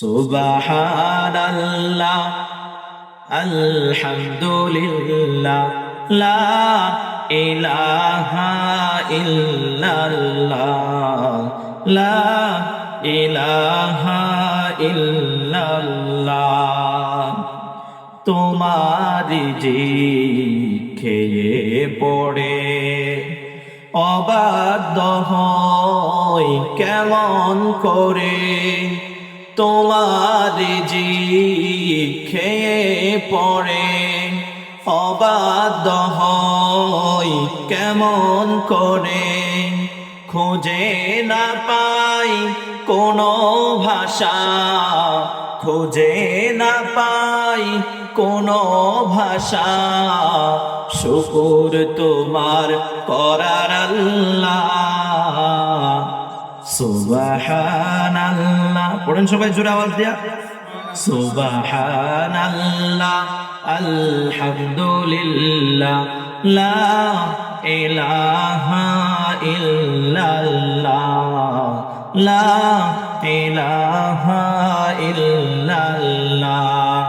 সুবহানাল্লাহ, আলহামদুলিল্লাহ, লা ইলাহা ইল্লাল্লাহ, লা ইলাহা ইল্লাল্লাহ। তোমারি জি খেয়ে পড়ে, অবাধ্য হই কেমন করে? তোমার জি খেয়ে পড়ে। অবাধ্য হয় কেমন করে? খুঁজে না পাই কোনো ভাষা। খুঁজে না পাই কোনো ভাষা। শুকুর তোমার করার আল্লাহ। সুবহানাল্লাহ। পড়েন সবাই জোরে আওয়াজ দিয়া। সুবহানাল্লাহ আলহামদুলিল্লাহ লা ইলাহা ইল্লাল্লাহ লা ইলাহা ইল্লাল্লাহ।